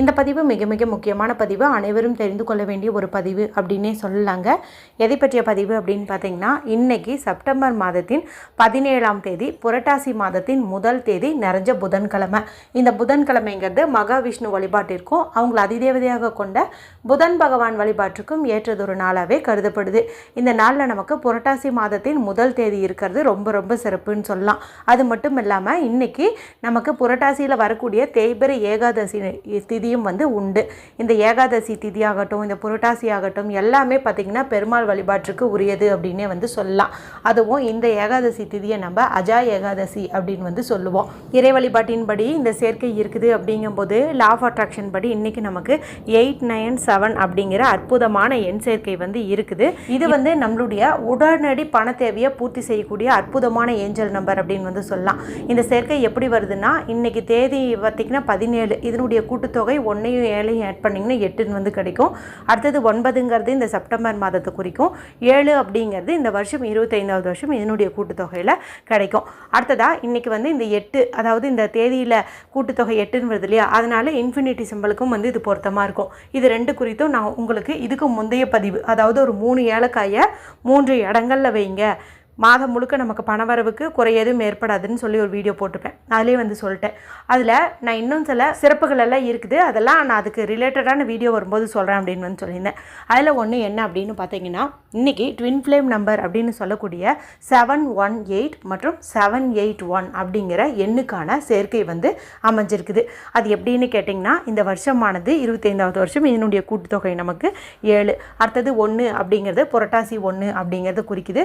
இந்த பதிவு மிக மிக முக்கியமான பதிவு. அனைவரும் தெரிந்து கொள்ள வேண்டிய ஒரு பதிவு அப்படின்னே சொல்லலாங்க. எதை பற்றிய பதிவு அப்படின்னு பார்த்தீங்கன்னா இன்னைக்கு செப்டம்பர் மாதத்தின் பதினேழாம் தேதி புரட்டாசி மாதத்தின் முதல் தேதி நிறைஞ்ச புதன்கிழமை. இந்த புதன்கிழமைங்கிறது மகாவிஷ்ணு வழிபாட்டிற்கும் அவங்கள அதிதேவதையாக கொண்ட புதன் பகவான் வழிபாட்டுக்கும் ஏற்றதொரு நாளாகவே கருதப்படுது. இந்த நாளில் நமக்கு புரட்டாசி மாதத்தின் முதல் தேதி இருக்கிறது ரொம்ப ரொம்ப சிறப்புன்னு சொல்லலாம். அது மட்டும் இல்லாமல் இன்னைக்கு நமக்கு புரட்டாசியில் வரக்கூடிய தேய்பிரை ஏகாதசி திதியும் வந்து உண்டு. இந்த ஏகாதசி திதியாகட்டும் இந்த புரட்டாசி ஆகட்டும் எல்லாமே பார்த்திங்கன்னா பெருமாள் வழிபாட்டுக்கு உரியது அப்படின்னே வந்து சொல்லலாம். அதுவும் இந்த ஏகாதசி திதியை நம்ம அஜா ஏகாதசி அப்படின்னு வந்து சொல்லுவோம். இறை வழிபாட்டின்படி இந்த சேர்க்கை இருக்குது அப்படிங்கும்போது லா ஆஃப் அட்ராக்ஷன் படி இன்னைக்கு நமக்கு எயிட் நைன் செவன் அப்படிங்கிற அற்புதமான எண் சேர்க்கை வந்து இருக்குது. இது வந்து நம்மளுடைய உடனடி பண தேவையை பூர்த்தி செய்யக்கூடிய அற்புதமான ஏஞ்சல் நம்பர் அப்படின்னு வந்து சொல்லலாம். இந்த சேர்க்கை எப்படி வருதுன்னா இன்னைக்கு தேதி பார்த்திங்கன்னா பதினேழு. இதனுடைய கூட்டுத்தொகை ஒன்றையும் ஏழையும் ஆட் பண்ணிங்கன்னா எட்டுன்னு வந்து கிடைக்கும். அடுத்தது ஒன்பதுங்கிறது இந்த செப்டம்பர் மாதத்தை குறிக்கும். ஏழு அப்படிங்கிறது இந்த வருஷம் இருபத்தைந்தாவது வருஷம் இதனுடைய கூட்டுத்தொகையில் கிடைக்கும். அடுத்ததாக இன்றைக்கி வந்து இந்த எட்டு அதாவது இந்த தேதியில் கூட்டுத்தொகை எட்டுன்னு வருது இல்லையா? அதனால் இன்ஃபினிட்டி சிம்பிளுக்கும் வந்து இது பொருத்தமாக இருக்கும். இது ரெண்டு குறித்தும் நான் உங்களுக்கு இதுக்கு முந்தைய பதிவு அதாவது ஒரு மூணு ஏலக்காயை மூன்று இடங்களில் வைங்க. மாதம் முழுக்க நமக்கு பணவரவுக்கு குறை எதுவும் ஏற்படாதுன்னு சொல்லி ஒரு வீடியோ போட்டிருப்பேன். அதிலே வந்து சொல்லிட்டேன். அதில் நான் இன்னும் சில சிறப்புகள் எல்லாம் இருக்குது. அதெல்லாம் நான் அதுக்கு ரிலேட்டடான வீடியோ வரும்போது சொல்கிறேன் அப்படின்னு வந்து சொல்லியிருந்தேன். அதில் ஒன்று என்ன அப்படின்னு பார்த்தீங்கன்னா இன்றைக்கி ட்வின் ஃப்ளேம் நம்பர் அப்படின்னு சொல்லக்கூடிய செவன் ஒன் எயிட் மற்றும் செவன் எயிட் ஒன் அப்படிங்கிற எண்ணுக்கான சேர்க்கை வந்து அமைஞ்சிருக்குது. அது எப்படின்னு கேட்டிங்கன்னா இந்த வருஷமானது இருபத்தைந்தாவது வருஷம். இதனுடைய கூட்டுத்தொகை நமக்கு ஏழு. அடுத்தது ஒன்று அப்படிங்கிறது புரட்டாசி ஒன்று அப்படிங்கிறது குறிக்குது.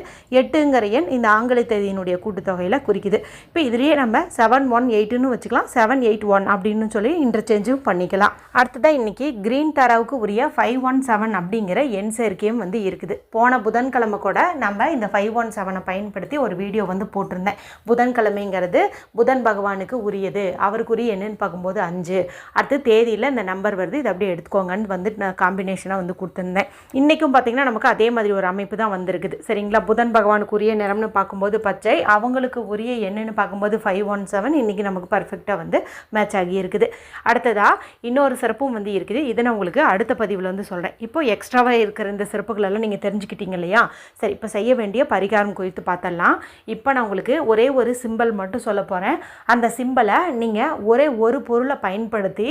எட்டுங்கிற எண் இந்த ஆங்கில தேதியினுடைய கூட்டுத்தொகையில் குறிக்குது. இப்போ இதுலேயே நம்ம செவன் ஒன் எயிட்டுன்னு வச்சுக்கலாம். செவன் எயிட் ஒன் அப்படின்னு சொல்லி இன்டர்ச்சேஞ்சும் பண்ணிக்கலாம். அடுத்ததாக இன்றைக்கி க்ரீன் தரவுக்கு உரிய ஃபைவ் ஒன் செவன் அப்படிங்கிற எண் சேர்க்கையும் வந்து இருக்குது. போன புதன்கிழமை கூட நம்ம இந்த ஃபைவ் ஒன் செவனை பயன்படுத்தி ஒரு வீடியோ வந்து போட்டிருந்தேன். புதன்கிழமைங்கிறது புதன் பகவானுக்கு உரியது. அவருக்குரிய என்னன்னு பார்க்கும்போது அஞ்சு. அடுத்து தேதியில் இந்த நம்பர் வருது. இதை அப்படியே எடுத்துக்கோங்கன்னு வந்து நான் காம்பினேஷனாக வந்து கொடுத்துருந்தேன். இன்றைக்கும் பார்த்திங்கன்னா நமக்கு அதே மாதிரி ஒரு அமைப்பு தான் வந்திருக்குது. சரிங்களா? புதன் பகவானுக்குரிய உரிய நிறம்னு பார்க்கும்போது பச்சை அவங்களுக்கு உரிய என்னன்னு பார்க்கும்போது ஃபைவ் ஒன் செவன் இன்றைக்கி நமக்கு பர்ஃபெக்டாக வந்து மேட்ச் ஆகி இருக்குது. அடுத்ததாக இன்னொரு சிறப்பும் வந்து இருக்குது. இதை நான் உங்களுக்கு அடுத்த பதிவில் வந்து சொல்கிறேன் இப்போ எக்ஸ்ட்ராவாக இருக்கிற இந்த சிறப்புகளெல்லாம் நீங்கள் தெரிஞ்சுக்கிட்டீங்க இல்லையா? சரி இப்போ செய்ய வேண்டிய பரிகாரம் குறித்து பார்த்தலாம் இப்போ நான் உங்களுக்கு ஒரே ஒரு சிம்பல் மட்டும் சொல்ல போகிறேன் அந்த சிம்பலை நீங்கள் ஒரே ஒரு பொருளை பயன்படுத்தி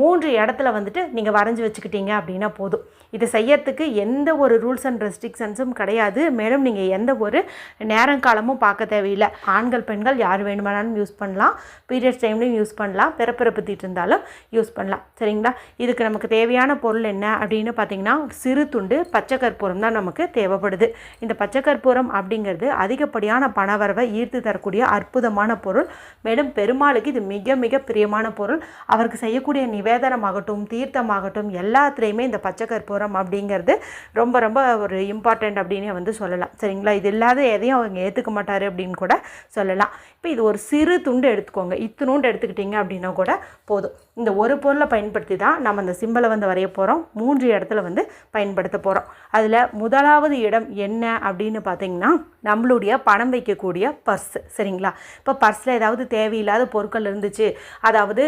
மூன்று இடத்துல வந்துட்டு நீங்கள் வரைஞ்சி வச்சுக்கிட்டீங்க அப்படின்னா போதும். இதை செய்யறதுக்கு எந்த ஒரு ரூல்ஸ் அண்ட் ரெஸ்ட்ரிக்ஷன்ஸும் கிடையாது. மேலும் நீங்கள் எந்த ஒரு நேரங்காலமும் பார்க்க தேவையில்லை. ஆண்கள் பெண்கள் யார் வேணுமானாலும் யூஸ் பண்ணலாம். பீரியட்ஸ் டைம்லையும் யூஸ் பண்ணலாம். பிறப்பிறப்பு தீட்டு இருந்தாலும் யூஸ் பண்ணலாம். சரிங்களா? இதுக்கு நமக்கு தேவையான பொருள் என்ன அப்படின்னு பார்த்தீங்கன்னா சிறு துண்டு பச்சை கற்பூரம் தான் நமக்கு தேவைப்படுது. இந்த பச்சை கற்பூரம் அப்படிங்கிறது அதிகப்படியான பணவரவை ஈர்த்து தரக்கூடிய அற்புதமான பொருள். மேலும் பெருமாளுக்கு இது மிக மிக பிரியமான பொருள். அவருக்கு செய்யக்கூடிய நிவேதனமாகட்டும் தீர்த்தமாகட்டும் எல்லாத்துலேயுமே இந்த பச்சை கற்பூரம் அப்படிங்கிறது ரொம்ப ரொம்ப ஒரு இம்பார்ட்டண்ட் அப்படின்னே வந்து சொல்லலாம். சரிங்களா? இது இல்லாத எதையும் அவங்க ஏற்றுக்க மாட்டார் அப்படின்னு கூட சொல்லலாம். இப்போ இது ஒரு சிறு துண்டு எடுத்துக்கோங்க. இத்தினூண்டு எடுத்துக்கிட்டிங்க அப்படின்னா கூட போதும். இந்த ஒரு பொருளை பயன்படுத்தி தான் நம்ம அந்த சிம்பிளை வந்து வரைய போகிறோம் மூன்று இடத்துல வந்து பயன்படுத்த போகிறோம் அதில் முதலாவது இடம் என்ன அப்படின்னு பார்த்தீங்கன்னா நம்மளுடைய பணம் வைக்கக்கூடிய பர்ஸ் சரிங்களா? இப்போ பர்ஸில் ஏதாவது தேவையில்லாத பொருட்கள் இருந்துச்சு. அதாவது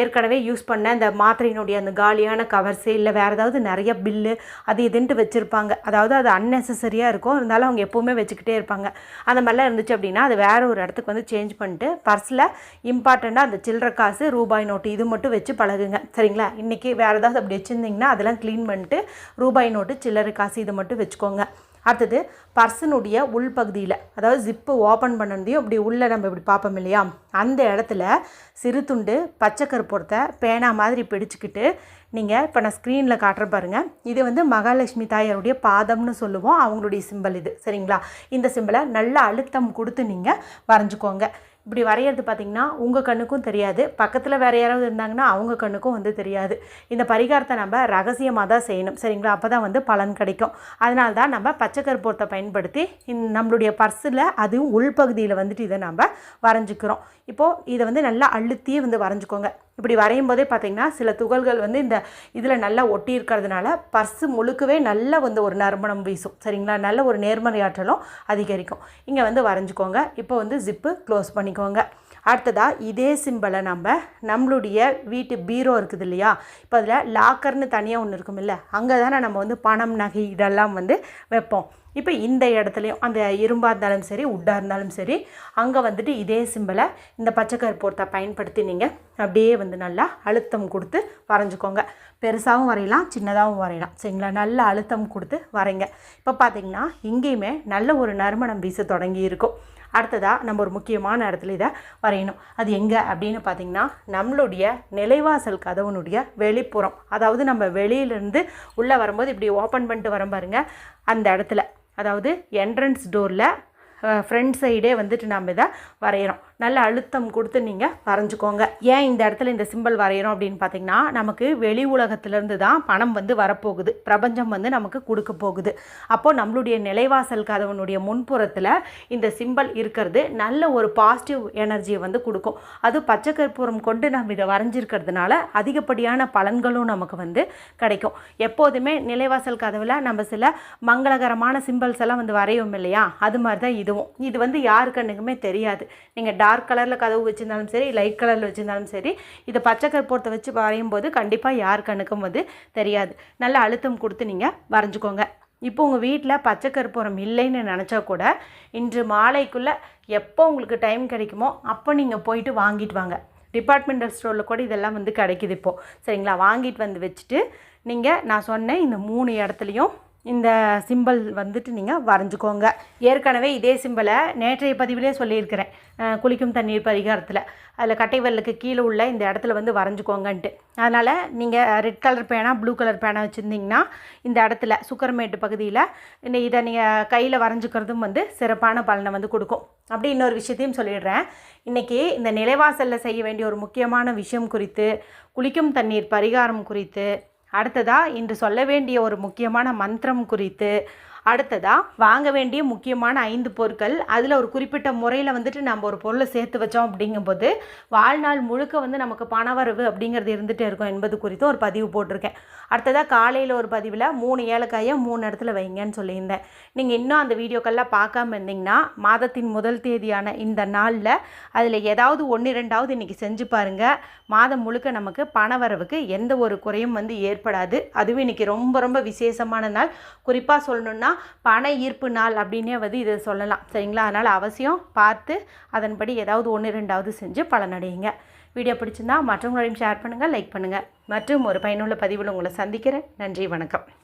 ஏற்கனவே யூஸ் பண்ண இந்த மாத்திரையினுடைய அந்த காலியான கவர்ஸு இல்லை வேறு ஏதாவது நிறைய பில்லு அது இதுன்ட்டு வச்சுருப்பாங்க. அதாவது அது அன்னெசரியாக இருக்கும். இருந்தாலும் அவங்க எப்போவுமே வச்சுக்கிட்டே இருப்பாங்க. அந்த மாதிரிலாம் இருந்துச்சு அப்படின்னா அது வேறு ஒரு இடத்துக்கு வந்து சேஞ்ச் பண்ணிட்டு பர்ஸில் இம்பார்ட்டண்ட்டாக அந்த சில்லற காசு ரூபாய் நோட்டு இது இது மட்டும் வச்சு பழகுங்க. சரிங்களா? இன்றைக்கி வேறு ஏதாவது அப்படி வச்சுருந்தீங்கன்னா அதெல்லாம் க்ளீன் பண்ணிட்டு ரூபாய் நோட்டு சில்லறை காசு இது மட்டும் வச்சுக்கோங்க. அடுத்தது பர்சனுடைய உள்பகுதியில் அதாவது ஜிப்பு ஓப்பன் பண்ணதையும் இப்படி உள்ளே நம்ம இப்படி பார்ப்போம் இல்லையா? அந்த இடத்துல சிறு துண்டு பச்சை கருப்பொருத்தை பேனா மாதிரி பிடிச்சிக்கிட்டு நீங்கள் இப்போ நான் ஸ்க்ரீனில் காட்டுற பாருங்கள் இது வந்து மகாலட்சுமி தாயாருடைய பாதம்னு சொல்லுவோம். அவங்களுடைய சிம்பல் இது. சரிங்களா? இந்த சிம்பலை நல்ல அழுத்தம் கொடுத்து நீங்கள் வரைஞ்சிக்கோங்க. இப்படி வரைகிறது பார்த்திங்கன்னா உங்கள் கண்ணுக்கும் தெரியாது. பக்கத்தில் வேறு யாராவது இருந்தாங்கன்னா அவங்க கண்ணுக்கும் வந்து தெரியாது. இந்த பரிகாரத்தை நம்ம ரகசியமாக தான் செய்யணும். சரிங்களா? அப்போ தான் வந்து பலன் கிடைக்கும். அதனால தான் நம்ம பச்சை கற்பூரத்தை பயன்படுத்தி நம்மளுடைய பர்ஸில் அதுவும் உள்பகுதியில் வந்துட்டு இதை நம்ம வரைஞ்சிக்கிறோம். இப்போது இதை வந்து நல்லா அழுத்தியே வந்து வரைஞ்சிக்கோங்க. இப்படி வரையும் போதே பார்த்தீங்கன்னா சில துகள்கள் வந்து இந்த இதில் நல்லா ஒட்டி இருக்கிறதுனால பர்ஸு முழுக்கவே நல்ல வந்து ஒரு நறுமணம் வீசும். சரிங்களா? நல்ல ஒரு நேர்மறையாற்றலும் அதிகரிக்கும். இங்கே வந்து வரைஞ்சிக்கோங்க. இப்போ வந்து ஜிப்பு க்ளோஸ் பண்ணிக்கோங்க. அடுத்ததாக இதே சிம்பிளை நம்ம நம்மளுடைய வீட்டு பீரோ இருக்குது இல்லையா? இப்போ அதில் லாக்கர்னு தனியாக ஒன்று இருக்கும் இல்லை அங்கே தானே நம்ம வந்து பணம் நகை இதெல்லாம் வந்து வைப்போம். இப்போ இந்த இடத்துலையும் அந்த இரும்பாக இருந்தாலும் சரி உட்டாக இருந்தாலும் சரி அங்கே வந்துட்டு இதே சிம்பிளை இந்த பச்சை கருப்பூரத்தை பயன்படுத்தி நீங்கள் அப்படியே வந்து நல்லா அழுத்தம் கொடுத்து வரைஞ்சிக்கோங்க. பெருசாகவும் வரையலாம் சின்னதாகவும் வரையலாம். சரிங்களா? நல்ல அழுத்தம் கொடுத்து வரைங்க. இப்போ பார்த்தீங்கன்னா இங்கேயுமே நல்ல ஒரு நறுமணம் வீச தொடங்கி இருக்கும் அடுத்ததாக நம்ம ஒரு முக்கியமான இடத்துல இதை வரையணும். அது எங்கே அப்படின்னு பார்த்தீங்கன்னா நம்மளுடைய நிலைவாசல் கதவுனுடைய வெளிப்புறம். அதாவது நம்ம வெளியிலேருந்து உள்ளே வரும்போது இப்படி ஓப்பன் பண்ணிட்டு வரோம் பாருங்க அந்த இடத்துல. அதாவது என்ட்ரன்ஸ் டோரில் ஃப்ரண்ட் சைடே வந்துட்டு நம்ம இதை வரைகிறோம் நல்ல அழுத்தம் கொடுத்து நீங்கள் வரைஞ்சிக்கோங்க. ஏன் இந்த இடத்துல இந்த சிம்பிள் வரைகிறோம் அப்படின்னு பார்த்தீங்கன்னா நமக்கு வெளி உலகத்திலேருந்து தான் பணம் வந்து வரப்போகுது. பிரபஞ்சம் வந்து நமக்கு கொடுக்க போகுது. அப்போது நம்மளுடைய நிலைவாசல் கதவனுடைய முன்புறத்தில் இந்த சிம்பிள் இருக்கிறது நல்ல ஒரு பாசிட்டிவ் எனர்ஜியை வந்து கொடுக்கும். அது பச்சை கற்பூரம் கொண்டு நம்ம இதை வரைஞ்சிருக்கிறதுனால அதிகப்படியான பலன்களும் நமக்கு வந்து கிடைக்கும். எப்போதுமே நிலைவாசல் கதவில் நம்ம சில மங்களகரமான சிம்பிள்ஸ் எல்லாம் வந்து வரையும் இல்லையா? அது மாதிரி தான் இது இதுவும் இது வந்து யாரு கண்ணுக்குமே தெரியாது. நீங்கள் டார்க் கலரில் கதவு வச்சுருந்தாலும் சரி லைட் கலரில் வச்சுருந்தாலும் சரி இதை பச்சை கற்பூரத்தை வச்சு வரையும் போது கண்டிப்பாக யார் கண்ணுக்கும் வந்து தெரியாது. நல்ல அழுத்தம் கொடுத்து நீங்கள் வரைஞ்சிக்கோங்க. இப்போ உங்கள் வீட்டில் பச்சை கற்பூரம் இல்லைன்னு நினச்சா கூட இன்று மாலைக்குள்ளே எப்போ உங்களுக்கு டைம் கிடைக்குமோ அப்போ நீங்கள் போயிட்டு வாங்கிட்டு வாங்க. டிபார்ட்மெண்டல் ஸ்டோரில் கூட இதெல்லாம் வந்து கிடைக்குது இப்போது சரிங்களா? வாங்கிட்டு வந்து வச்சுட்டு நீங்கள் நான் சொன்னேன் இந்த மூணு இடத்துலையும் இந்த சிம்பிள் வந்துட்டு நீங்கள் வரைஞ்சிக்கோங்க. ஏற்கனவே இதே சிம்பிளை நேற்றைய பதிவிலே சொல்லியிருக்கிறேன். குளிக்கும் தண்ணீர் பரிகாரத்தில். அதில் கட்டை விரலுக்கு கீழே உள்ள இந்த இடத்துல வந்து வரைஞ்சிக்கோங்கன்ட்டு. அதனால் நீங்கள் ரெட் கலர் பேனா ப்ளூ கலர் பேனா வச்சுருந்தீங்கன்னா இந்த இடத்துல சுக்கரமேட்டு பகுதியில் இந்த இதை நீங்கள் கையில் வரைஞ்சிக்கிறதும் வந்து சிறப்பான பலனை வந்து கொடுக்கும். அப்படி இன்னொரு விஷயத்தையும் சொல்லிடுறேன். இன்றைக்கி இந்த நிலைவாசலில் செய்ய வேண்டிய ஒரு முக்கியமான விஷயம் குறித்து குளிக்கும் தண்ணீர் பரிகாரம் குறித்து அடுத்ததாக இன்று சொல்ல வேண்டிய ஒரு முக்கியமான மந்திரம் குறித்து அடுத்ததாக வாங்க வேண்டிய முக்கியமான ஐந்து பொருட்கள். அதில் ஒரு குறிப்பிட்ட முறையில் வந்துட்டு நம்ம ஒரு பொருளை சேர்த்து வச்சோம் அப்படிங்கும்போது வாழ்நாள் முழுக்க வந்து நமக்கு பணவரவு அப்படிங்கிறது இருந்துகிட்டே இருக்கும் என்பது குறித்தும் ஒரு பதிவு போட்டிருக்கேன். அடுத்ததாக காலையில் ஒரு பதிவில் மூணு ஏலக்காயை மூணு இடத்துல வைங்கன்னு சொல்லியிருந்தேன். நீங்கள் இன்னும் அந்த வீடியோக்கள்லாம் பார்க்காம இருந்தீங்கன்னா மாதத்தின் முதல் தேதியான இந்த நாளில் அதில் ஏதாவது ஒன்று ரெண்டாவது இன்றைக்கி செஞ்சு பாருங்கள் மாதம் முழுக்க நமக்கு பணவரவுக்கு எந்த ஒரு குறையும் வந்து ஏற்படாது. அதுவும் இன்றைக்கி ரொம்ப ரொம்ப விசேஷமான நாள். குறிப்பாக சொல்லணுன்னா பண ஈர்ப்பு நாள் அப்படின்னே வந்து இதை சொல்லலாம். சரிங்களா? அதனால் அவசியம் பார்த்து அதன்படி ஏதாவது ஒன்று ரெண்டாவது செஞ்சு பலனடையுங்க. வீடியோ பிடிச்சிருந்தா மற்றவங்களையும் ஷேர் பண்ணுங்கள் லைக் பண்ணுங்கள் மற்றும் ஒரு பயனுள்ள பதிவில் உங்களை சந்திக்கிறேன். நன்றி வணக்கம்.